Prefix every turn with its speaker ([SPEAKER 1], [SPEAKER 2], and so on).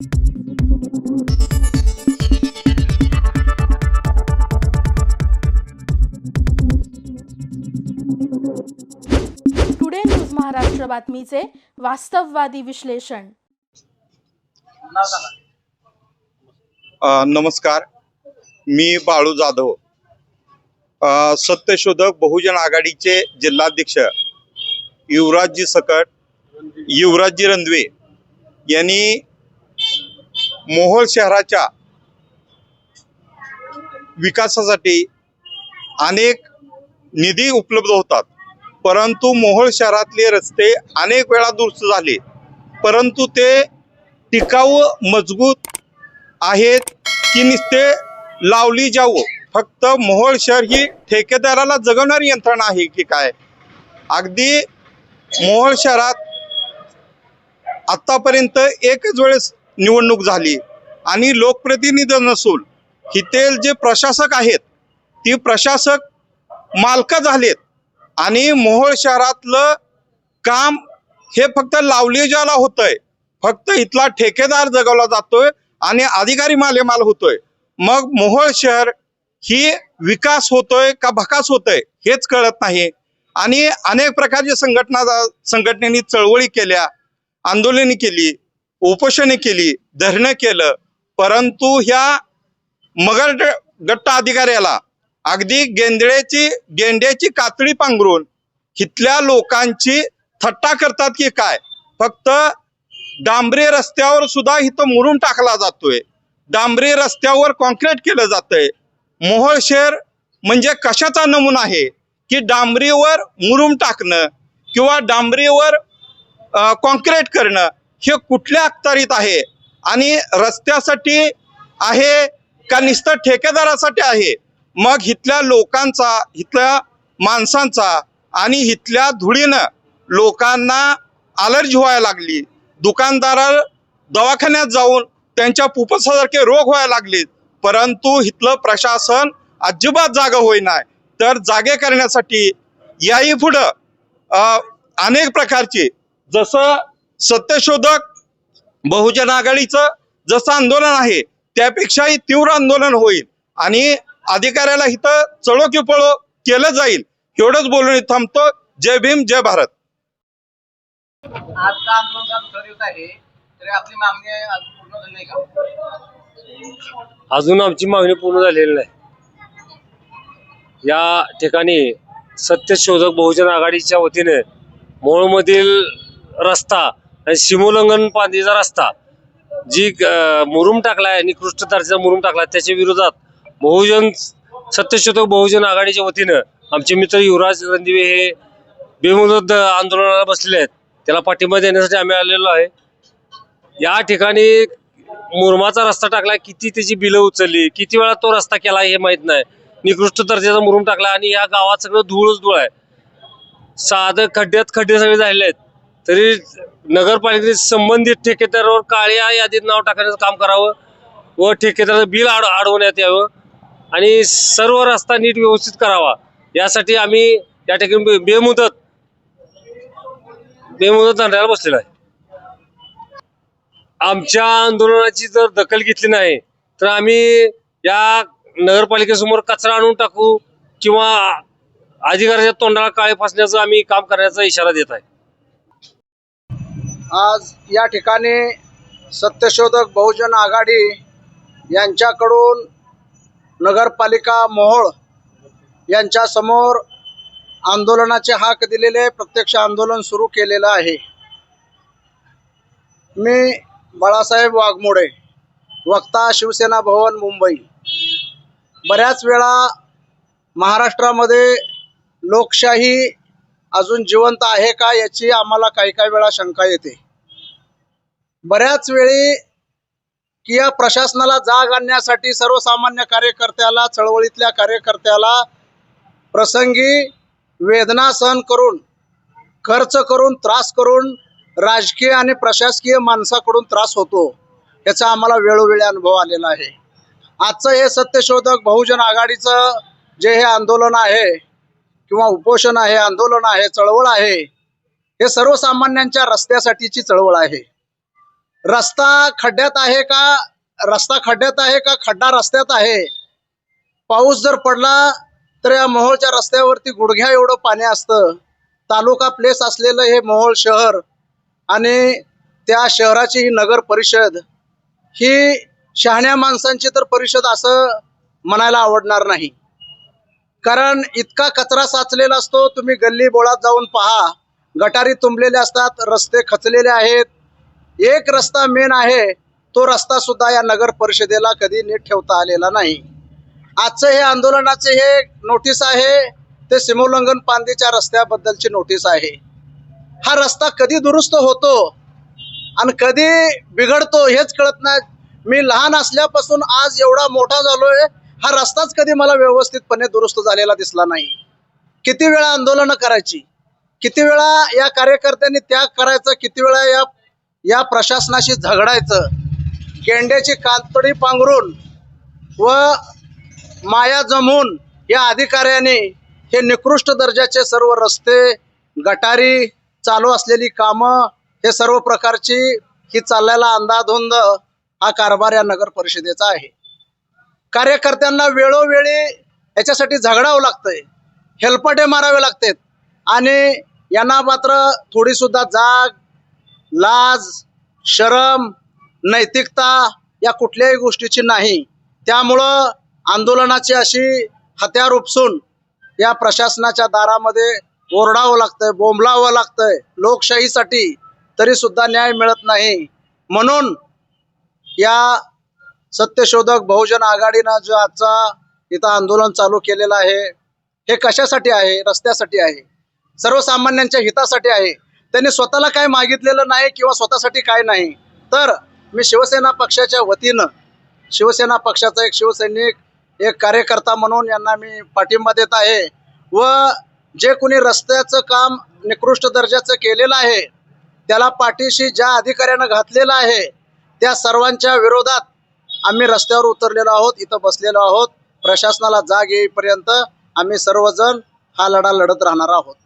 [SPEAKER 1] Today news Maharashtra बातमीचे वास्तववादी विश्लेषण
[SPEAKER 2] नमस्कार. मी बाळू जाधव. सत्यशोधक बहुजन आघाडीचे जिल्हाध्यक्ष युवराजजी सकट युवराजजी रंधवे यांनी मोहोळ शहराच्या विकासासाठी अनेक निधी उपलब्ध होतात. परंतु मोहोळ शहरातले रस्ते अनेक वेळा दुरुस्त झाले. परंतु ते टिकाऊ मजबूत आहेत की नुसते लावली जावं. फक्त मोहोळ शहर ही ठेकेदाराला जगवणारी यंत्रणा आहे की काय? अगदी मोहोळ शहरात आत्तापर्यंत एकच वेळेस निवडणूक झाली आणि लोकप्रतिनिधी नसून इथे जे प्रशासक आहेत ती प्रशासक मालक झालेत आणि मोहोळ शहरातलं काम हे फक्त लावली ज्याला होतंय. फक्त इथला ठेकेदार जगवला जातोय आणि अधिकारी मालेमाल होतोय. मग मोहोळ शहर ही विकास होतोय का भकास होतोय हेच कळत नाही. आणि अनेक प्रकारच्या संघटना संघटनेनी चळवळी केल्या आंदोलने केली. उपोषणे केली धरणं केलं परंतु ह्या मगर गट्ट अधिकाऱ्याला अगदी गेंदळ्याची गेंड्याची कातडी पांघरून इथल्या लोकांची थट्टा करतात की काय? फक्त डांबरी रस्त्यावर सुद्धा इथं मुरून टाकला जातोय. डांबरी रस्त्यावर कॉन्क्रीट केलं जातंय. मोहोळ शहर म्हणजे कशाचा नमुना आहे? की डांबरीवर मुरूम टाकणं किंवा डांबरीवर कॉन्क्रीट करणं? हे कुठल्या अखत्यारीत आहे? आणि रस्त्यासाठी आहे का नुसतं ठेकेदारासाठी आहे? मग इथल्या लोकांचा इथल्या माणसांचा आणि इथल्या धुळीनं लोकांना अलर्जी व्हायला लागली. दुकानदार दवाखान्यात जाऊन त्यांच्या पुपसासारखे रोग व्हायला लागले. परंतु इथलं प्रशासन अजिबात जागा होईना. तर जागे करण्यासाठी याही पुढं अनेक प्रकारचे जसं सत्यशोधक बहुजन आघाडीचं जसं आंदोलन आहे त्यापेक्षाही तीव्र आंदोलन होईल. आणि अधिकाऱ्याला इथं चळो की पळो केलं जाईल एवढंच बोलून थांबतो. जय भीम जय भारत.
[SPEAKER 3] अजून आमची मागणी पूर्ण झालेली नाही. या ठिकाणी सत्यशोधक बहुजन आघाडीच्या वतीने मोहोळमधील रस्ता सीमोल्लंघन पाणीचा रस्ता जी अं, मुरुम टाकलाय निकृष्ट दर्जाचा मुरुम टाकलाय त्याच्या विरोधात बहुजन सत्यशोधक बहुजन आघाडीच्या वतीनं आमचे मित्र युवराज रणदिवे हे बेमुदत आंदोलनाला बसले आहेत. त्याला पाठिंबा देण्यासाठी आम्ही आलेलो आहे. या ठिकाणी मुरमाचा रस्ता टाकला किती त्याची बिलं उचलली किती वेळा तो रस्ता केला हे माहीत नाही. निकृष्ट दर्जाचा मुरुम टाकला आणि या गावात सगळं धूळच धूळ आहे. साधं खड्ड्यात खड्डे सगळे झालेले आहेत. तरी नगरपालिकेने संबंधित ठेकेदारावर काळ्या यादीत नाव टाकण्याचं काम करावं व ठेकेदाराचं बिल आड अडवण्यात यावं आणि सर्व रस्ता नीट व्यवस्थित करावा. यासाठी आम्ही या ठिकाणी बेमुदत बेमुदत धरण्याला बसलेलो आहे. आमच्या आंदोलनाची जर दखल घेतली नाही तर आम्ही या नगरपालिकेसमोर कचरा आणून टाकू किंवा अधिकाऱ्याच्या तोंडाला काळे फासण्याचं आम्ही काम करण्याचा इशारा देत आहे.
[SPEAKER 4] आज या ठिकाणी सत्यशोधक बहुजन आघाडी यांच्याकडून नगरपालिका मोहोळ यांच्यासमोर आंदोलनाचे हाक दिलेले प्रत्यक्ष आंदोलन सुरू केलेलं आहे. मी बाळासाहेब वाघमोडे वक्ता शिवसेना भवन मुंबई. बऱ्याच वेळा महाराष्ट्रामध्ये लोकशाही अजून जिवंत आहे का याची आम्हाला काही काही वेळा शंका येते. बऱ्याच वेळी की या प्रशासनाला जाग आणण्यासाठी सर्वसामान्य कार्यकर्त्याला चळवळीतल्या कार्यकर्त्याला प्रसंगी वेदना सहन करून खर्च करून त्रास करून राजकीय आणि प्रशासकीय माणसाकडून त्रास होतो याचा आम्हाला वेळोवेळी अनुभव आलेला आहे. आजचं हे सत्यशोधक बहुजन आघाडीचं जे हे आंदोलन आहे किंवा उपोषण आहे आंदोलन आहे चळवळ आहे हे सर्वसामान्यांच्या रस्त्यासाठीची चळवळ आहे. रस्ता खड्ड्यात आहे का रस्ता खड्ड्यात आहे का खड्डा रस्त्यात आहे? पाऊस जर पडला तर या मोहोळच्या रस्त्यावरती गुडघ्या एवढं पाणी असतं. तालुका प्लेस असलेलं हे मोहोळ शहर आणि त्या शहराची ही नगर परिषद ही शहाण्या माणसांची तर परिषद असं म्हणायला आवडणार नाही. कारण इतका कचरा साचलेला असतो तुम्ही गल्ली बोळात जाऊन पहा. गटारी तुंबलेले असतात रस्ते खचलेले आहेत. एक रस्ता मेन आहे तो रस्ता सुद्धा या नगर परिषदेला कधी नीट ठेवता आलेला नाही. आजचं हे आंदोलनाचे हे नोटीस आहे ते सीमोल्लंघन पांदीच्या रस्त्याबद्दलची नोटीस आहे. हा रस्ता कधी दुरुस्त होतो आणि कधी बिघडतो हेच कळत नाही. मी लहान असल्यापासून आज एवढा मोठा झालोय हा रस्ताच कधी मला व्यवस्थितपणे दुरुस्त झालेला दिसला नाही. किती वेळा आंदोलनं करायची किती वेळा या कार्यकर्त्यांनी त्याग करायचं किती वेळा या या प्रशासनाशी झगडायचं गेंड्याची कातडी पांघरून व माया जमून या अधिकाऱ्याने हे निकृष्ट दर्जाचे सर्व रस्ते गटारी चालू असलेली कामं हे सर्व प्रकारची ही चाललेला अंदाधुंद हा कारभार या नगर परिषदेचा आहे. कार्यकर्त्यांना वेळोवेळी याच्यासाठी झगडावं लागतंय. हेलपटे मारावे लागतात. आणि यांना मात्र थोडीसुद्धा जाग लाज शरम नैतिकता या कुठल्याही गोष्टीची नाही. त्यामुळं आंदोलनाची अशी हत्यार उपसून या प्रशासनाच्या दारामध्ये ओरडावं लागतंय बोंबलावं लागतंय. लोकशाहीसाठी तरी सुद्धा न्याय मिळत नाही. म्हणून या सत्यशोधक बहुजन आघाडीनं जो आजचा इथं आंदोलन चालू केलेलं आहे हे कशासाठी आहे रस्त्यासाठी आहे? सर्वसामान्यांच्या हितासाठी आहे. त्यांनी स्वतःला काय मागितलेलं नाही किंवा स्वतःसाठी काय नाही तर मी शिवसेना पक्षाच्या वतीनं शिवसेना पक्षाचा एक शिवसैनिक एक कार्यकर्ता म्हणून यांना मी पाठिंबा देत आहे व जे कोणी रस्त्याचं काम निकृष्ट दर्जाचं केलेलं आहे त्याला पाठीशी ज्या अधिकाऱ्यानं घातलेलं आहे त्या सर्वांच्या विरोधात आम्ही रस्त्यावर उतरलेलो आहोत इथं बसलेलो आहोत. प्रशासनाला जाग येईपर्यंत आम्ही सर्वजण हा लढा लढत राहणार आहोत.